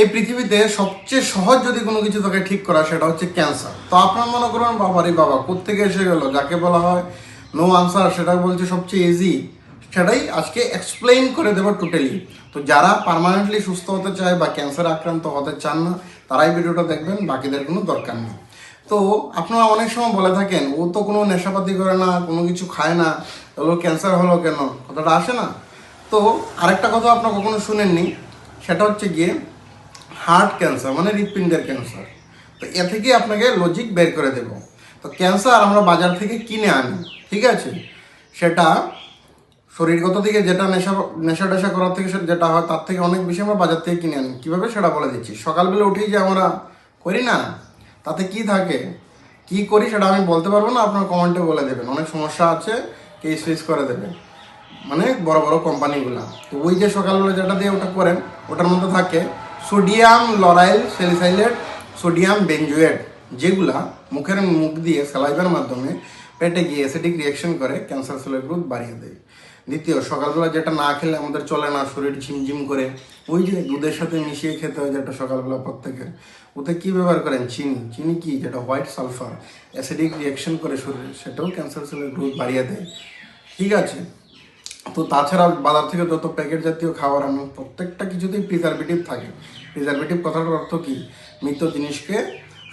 এই পৃথিবীতে সবচেয়ে সহজ যদি কোনো কিছু তাকে ঠিক করা সেটা হচ্ছে ক্যান্সার তো আপনার মনে করুন বাবারই বাবা, কোত্থেকে এসে গেল? যাকে বলা হয় নো আনসার সেটা বলছে সবচেয়ে ইজি সেটাই আজকে এক্সপ্লেইন করে দেবো টোটালি তো যারা পার্মানেন্টলি সুস্থ হতে চায় বা ক্যান্সার আক্রান্ত হতে চান না, তারাই ভিডিওটা দেখবেন, বাকিদের কোনো দরকার নেই। তো আপনারা অনেক সময় বলে থাকেন, ও তো কোনো নেশাপাতি করে না, কোনো কিছু খায় না ওর ক্যান্সার হলো কেন? কথাটা আসে না। তো আরেকটা কথা আপনারা কখনো শুনেননি, সেটা হচ্ছে গিয়ে হার্ট ক্যান্সার মানে হৃৎপিণ্ডের ক্যান্সার। তো এ থেকে আপনাকে লজিক বের করে দেব। তো ক্যান্সার আমরা বাজার থেকে কিনে আনি, ঠিক আছে? সেটা শরীরগত থেকে যেটা নেশা নেশা টেশা করার থেকে যেটা হয়, তার থেকে অনেক বেশি আমরা বাজার থেকে কিনে আনি। কীভাবে সেটা বলে দিচ্ছি? সকালবেলা উঠেই যে আমরা করি না, তাতে কি থাকে? কি করি সেটা আমি বলতে পারব না, আপনার কমেন্টে বলে দেবেন। অনেক সমস্যা আছে কেস ফেস করে দেবেন। মানে বড় বড় কোম্পানিগুলো তো ওই যে সকালবেলা যেটা দিয়ে ওটা করেন, ওটার মধ্যে থাকে sodium lauryl salicylate, sodium benzoate, যেগুলা মুখের মুখ দিয়ে স্যালাইভার মাধ্যমে পেটে গিয়ে অ্যাসিডিক রিয়াকশন করে ক্যান্সার সেলের গ্রোথ বাড়িয়ে দেয়। দ্বিতীয়, সকালবেলা যেটা না খেলে আমাদের চলে না, শরীর ঝিমঝিম করে। ওই যে দুধের সাথে মিশিয়ে খেতে হয় যেটা সকালবেলা প্রত্যেকের ওতে কী ব্যবহার করেন? চিনি। চিনি কি? যেটা হোয়াইট সালফার অ্যাসিডিক রিয়াকশন করে শরীরে, সেটাও ক্যান্সার সেলের গ্রোথ বাড়িয়ে দেয়। ঠিক আছে? তো তাছাড়া বাজার থেকে যত প্যাকেট জাতীয় খাবার আমি প্রত্যেকটা কিছুতেই প্রিজারভেটিভ থাকে। প্রিজারভেটিভ কথাটার অর্থ কী? মৃত জিনিসকে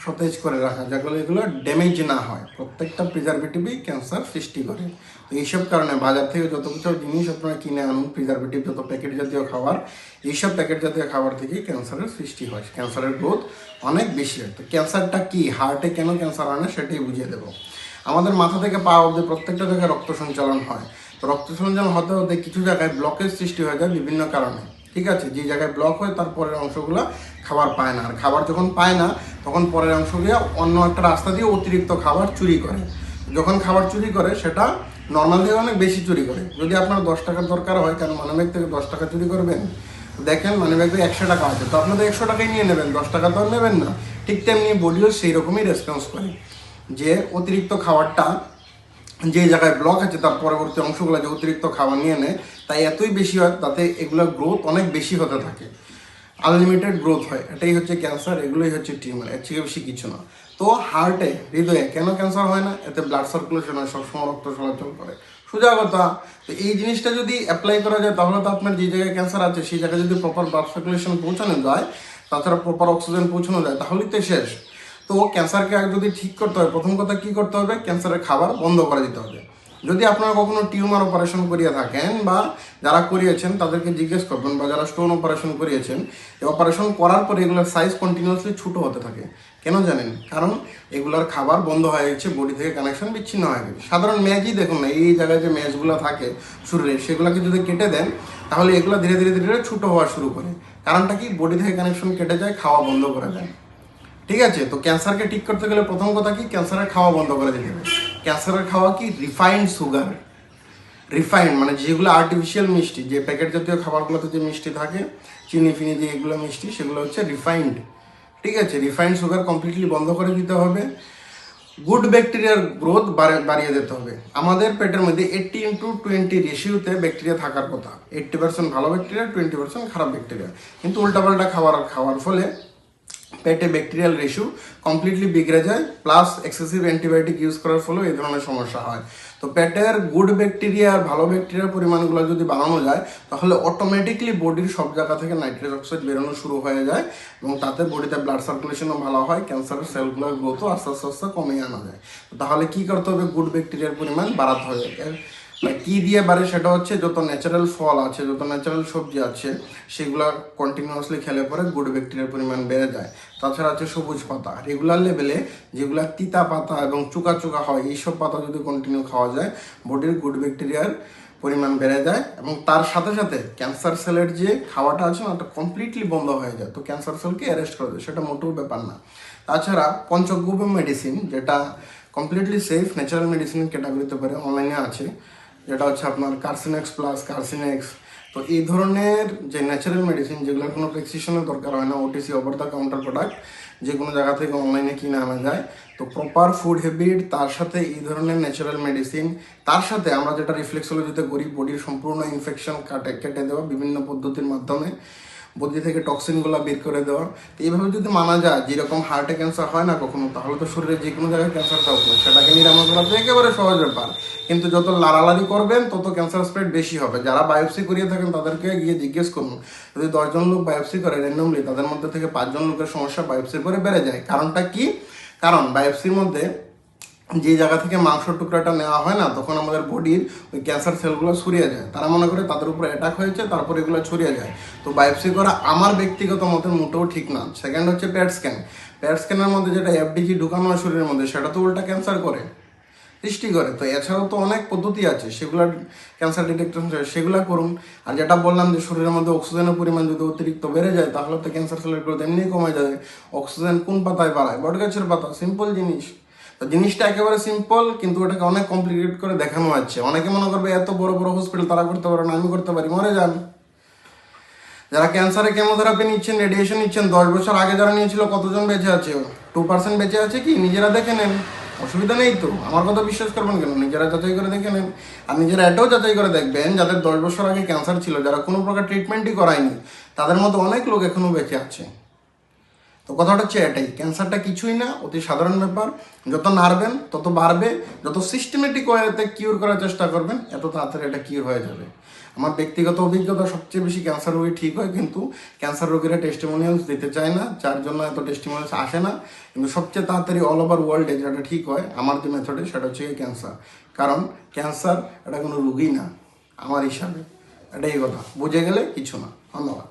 সতেজ করে রাখা যেগুলো এগুলো ড্যামেজ না হয়। প্রত্যেকটা প্রিজারভেটিভই ক্যান্সার সৃষ্টি করে। তো এইসব কারণে বাজার থেকে যত কিছু জিনিস আপনারা কিনে আনুন প্রিজারভেটিভ যত প্যাকেট জাতীয় খাবার, এইসব প্যাকেট জাতীয় খাবার থেকেই ক্যান্সারের সৃষ্টি হয়। ক্যান্সারের গ্রোথ অনেক বেশি হয়। তো ক্যান্সারটা কী? হার্টে কেন ক্যান্সার হয় না, সেটাই বুঝিয়ে দেবো। আমাদের মাথা থেকে পা অবধি প্রত্যেকটা জায়গায় রক্ত সঞ্চালন হয়। রক্ত সঞ্চালন হতে হতে কিছু জায়গায় ব্লকের সৃষ্টি হয়ে যায় বিভিন্ন কারণে। ঠিক আছে? যে জায়গায় ব্লক হয়, তার পরের অংশগুলো খাবার পায় না। আর খাবার যখন পায় না, তখন পরের অংশগুলো অন্য একটা রাস্তা দিয়ে অতিরিক্ত খাবার চুরি করে। যখন খাবার চুরি করে, সেটা নর্মাল থেকে অনেক বেশি চুরি করে। যদি আপনার দশ টাকার দরকার হয় কারণ মানবিক থেকে দশ টাকা চুরি করবেন? দেখেন মানে ব্যাগে একশো টাকা আছে। তো আপনাদের একশো টাকাই নিয়ে নেবেন, দশ টাকা তো নেবেন না। ঠিক তেমনি বডিও সেই রকমই রেসপন্স করে। যে অতিরিক্ত খাবারটা যে জায়গায় ব্লক আছে, তার পরবর্তী অংশগুলো যে অতিরিক্ত খাবার নিয়ে নেয়, তাই এতই বেশি হয়, তাতে এগুলোর গ্রোথ অনেক বেশি হতে থাকে। আনলিমিটেড গ্রোথ হয়, এটাই হচ্ছে ক্যান্সার এগুলোই হচ্ছে টিউমার এর থেকে বেশি কিছু না। তো হার্টে হৃদয়ে কেন ক্যান্সার হয় না? এতে ব্লাড সার্কুলেশন হয়, সবসময় রক্ত চলাচল করে। সোজা কথা, তো এই জিনিসটা যদি অ্যাপ্লাই করা যায়, তাহলে তো আপনার যে জায়গায় ক্যান্সার আছে, সেই জায়গায় যদি প্রপার ব্লাড সার্কুলেশন পৌঁছানো যায়, তাছাড়া প্রপার অক্সিজেন পৌঁছানো যায়, তাহলেই তো শেষ। তো ক্যান্সারকে যদি ঠিক করতে হয়, প্রথম কথা কি করতে হবে? ক্যান্সারের খাবার বন্ধ করে দিতে হবে। যদি আপনারা কখনো টিউমার অপারেশন করিয়ে থাকেন বা যারা করিয়েছেন তাদেরকে জিজ্ঞেস করবেন বা যারা স্টোন অপারেশন করিয়েছেন অপারেশন করার পরে এগুলোর সাইজ কন্টিনিউয়াসলি ছোটো হতে থাকে। কেন জানেন? কারণ এগুলোর খাবার বন্ধ হয়ে গেছে বডি থেকে কানেকশন বিচ্ছিন্ন হয়ে গেছে। সাধারণ ম্যাচই দেখুন না, এই জায়গায় যে ম্যাচগুলো থাকে শরীরে, সেগুলোকে যদি কেটে দেন, তাহলে এগুলো ধীরে ধীরে ধীরে ছোটো হওয়া শুরু করে। কারণটা কি? বডি থেকে কানেকশন কেটে যায়, খাওয়া বন্ধ করে দেয় ঠিক আছে? তো ক্যান্সারকে ঠিক করতে গেলে প্রথম কথা কি? ক্যান্সারের খাওয়া বন্ধ করে দিতে হবে। ক্যান্সারের খাওয়া কি? Refined sugar. রিফাইন্ড মানে যেগুলো আর্টিফিশিয়াল মিষ্টি, যে প্যাকেট জাতীয় খাবারগুলোতে যে মিষ্টি থাকে, চিনি ফিনি যে এগুলো মিষ্টি, সেগুলো হচ্ছে রিফাইন্ড। ঠিক আছে? রিফাইন্ড সুগার কমপ্লিটলি বন্ধ করে দিতে হবে। গুড ব্যাকটেরিয়ার গ্রোথ বাড়িয়ে দিতে হবে। আমাদের পেটের মধ্যে এইট্টি ইন্টু টোয়েন্টি রেশিওতে ব্যাকটেরিয়া থাকার কথা। এইট্টি পার্সেন্ট ভালো ব্যাকটেরিয়া টোয়েন্টি পার্সেন্ট খারাপ ব্যাকটেরিয়া। কিন্তু উল্টাপাল্টা খাবার খাওয়ার ফলে পেটে ব্যাকটেরিয়াল রেশু কমপ্লিটলি বিগড়ে যায় প্লাস এক্সেসিভ অ্যান্টিবায়োটিক ইউজ করার ফলেও এই ধরনের সমস্যা হয়। তো পেটের গুড ব্যাকটেরিয়া আর ভালো ব্যাকটেরিয়ার পরিমাণগুলো যদি বাড়ানো যায়, তাহলে অটোমেটিকলি বডির সব জায়গা থেকে নাইট্রেজ অক্সাইড বেরোনো শুরু হয়ে যায় এবং তাতে বডিতে ব্লাড সার্কুলেশনও ভালো হয় ক্যান্সারের সেলগুলোর গ্রোথও আস্তে আস্তে আস্তে কমিয়ে আনা যায়। তাহলে কি করতে হবে? গুড ব্যাকটেরিয়ার পরিমাণ বাড়াতে হবে। কি দিয়ে বাড়ে সেটা হচ্ছে যত ন্যাচারাল ফল আছে, যত ন্যাচারাল সবজি আছে, সেগুলো কন্টিনিউয়াসলি খেলে পরে গুড ব্যাকটেরিয়ার পরিমাণ বেড়ে যায়। তাছাড়া আছে সবুজ পাতা। রেগুলার লেভেলে যেগুলো তিতা পাতা এবং চুকা চুকা হয়, এইসব পাতা যদি কন্টিনিউ খাওয়া যায় বডির গুড ব্যাকটেরিয়ার পরিমাণ বেড়ে যায় এবং তার সাথে সাথে ক্যান্সার সেলের যে খাওয়াটা আছে ওটা কমপ্লিটলি বন্ধ হয়ে যায়। তো ক্যান্সার সেলকে অ্যারেস্ট করে দেয়, সেটা মোটেও ব্যাপার না। তাছাড়া পঞ্চগ্রুপ মেডিসিন যেটা কমপ্লিটলি সেফ ন্যাচারাল মেডিসিন ক্যাটাগরিতে পারে অনলাইনে আছে যেটা হচ্ছে আপনার কার্সিনেক্স প্লাস কার্সিনেক্স তো এই ধরনের যে ন্যাচারাল মেডিসিন যেগুলোর কোনো প্রেসক্রিপশনের দরকার হয় না OTC over the counter product যে কোনো জায়গা থেকে অনলাইনে কিনে আনা যায়। তো প্রপার ফুড হ্যাবিট তার সাথে এই ধরনের ন্যাচারাল মেডিসিন তার সাথে আমরা যেটা রিফ্লেক্সোলজিতে করি বডির সম্পূর্ণ ইনফেকশন কাটে কেটে দেওয়া বিভিন্ন পদ্ধতির মাধ্যমে। বডি থেকে টক্সিনগুলো বের করে দেওয়া। তো এইভাবে যদি মানা যায়, যেরকম হার্টে ক্যান্সার হয় না কখনো, তাহলে তো শরীরে যে কোনো জায়গায় ক্যান্সার থাকবে সেটাকে নিরাময় করা তো একেবারে সহজ ব্যাপার। কিন্তু যত লাড়ালাড়ি করবেন, তত ক্যান্সার স্প্রেড বেশি হবে। যারা বায়োপসি করিয়ে থাকেন, তাদেরকে গিয়ে জিজ্ঞেস করুন। যদি দশজন লোক বায়োপসি করে র্যান্ডমলি তাদের মধ্যে থেকে পাঁচজন লোকের সমস্যা বায়োপসির পরে বেড়ে যায়। কারণটা কি? কারণ বায়োপসির মধ্যে যে জায়গা থেকে মাংস টুকরাটা নেওয়া হয় না, তখন আমাদের বডির ওই ক্যান্সার সেলগুলো ছড়িয়ে যায়। তারা মনে করে তাদের উপর অ্যাটাক হয়েছে, তারপর এগুলো ছড়িয়ে যায়। তো বায়োপসি করা আমার ব্যক্তিগত মতে মোটেও ঠিক না। সেকেন্ড হচ্ছে প্যাট স্ক্যান প্যাট স্ক্যানের মধ্যে যেটা এফডিজি ঢুকানো হয় শরীরের মধ্যে, সেটা তো উল্টা ক্যান্সার করে, সৃষ্টি করে। তো এছাড়াও তো অনেক পদ্ধতি আছে সেগুলো ক্যান্সার ডিটেকশন সেগুলো করুন। আর যেটা বললাম যে শরীরের মধ্যে অক্সিজেনের পরিমাণ যদি অতিরিক্ত বেড়ে যায়, তাহলে তো ক্যান্সার সেলের গ্রোথ এমনি কমে যাবে অক্সিজেন কোন পাতায় বাড়ায়? বট গাছের পাতা সিম্পল জিনিস। তো জিনিসটা একেবারে সিম্পল কিন্তু ওটাকে অনেক কমপ্লিকেট করে দেখানো হচ্ছে অনেকে মনে করবে এত বড় বড় হসপিটাল তারা করতে পারে না, আমি করতে পারি, মরে যান। যারা ক্যান্সারে কেমোথেরাপি নিচ্ছেন রেডিয়েশন নিচ্ছেন, দশ বছর আগে যারা নিয়েছিল, কতজন বেঁচে আছে? টু পার্সেন্ট বেঁচে আছে কি? নিজেরা দেখে নেন। অসুবিধা নেই তো। আমার কথা বিশ্বাস করবেন কেন? নিজেরা যাচাই করে দেখে নেন। আর নিজেরা এটাও যাচাই করে দেখবেন, যাদের দশ বছর আগে ক্যান্সার ছিল, যারা কোনো প্রকার ট্রিটমেন্টই করায়নি, তাদের মতো অনেক লোক এখনও বেঁচে আছে। তো কথাটা হচ্ছে এটাই, ক্যান্সারটা কিছুই না, অতি সাধারণ ব্যাপার। যত নাড়বেন, তত বাড়বে, যত সিস্টেমেটিক ওয়েতে কিউর করার চেষ্টা করবেন, এত তাড়াতাড়ি এটা কিউর হয়ে যাবে। আমার ব্যক্তিগত অভিজ্ঞতা সবচেয়ে বেশি ক্যান্সার রোগী ঠিক হয়, কিন্তু ক্যান্সার রোগীরা টেস্টিমোনিয়ালস দিতে চায় না, যার জন্য এত টেস্টিমোনিয়ালস আসে না। কিন্তু সবচেয়ে তাড়াতাড়ি অল ওভার ওয়ার্ল্ডে যেটা ঠিক হয়, আমার যে মেথডে সেটা হচ্ছে ক্যান্সার। কারণ ক্যান্সার এটা কোনো রোগী না, আমার হিসাবে। এটাই কথা। বুঝে গেলে কিছু না। ধন্যবাদ।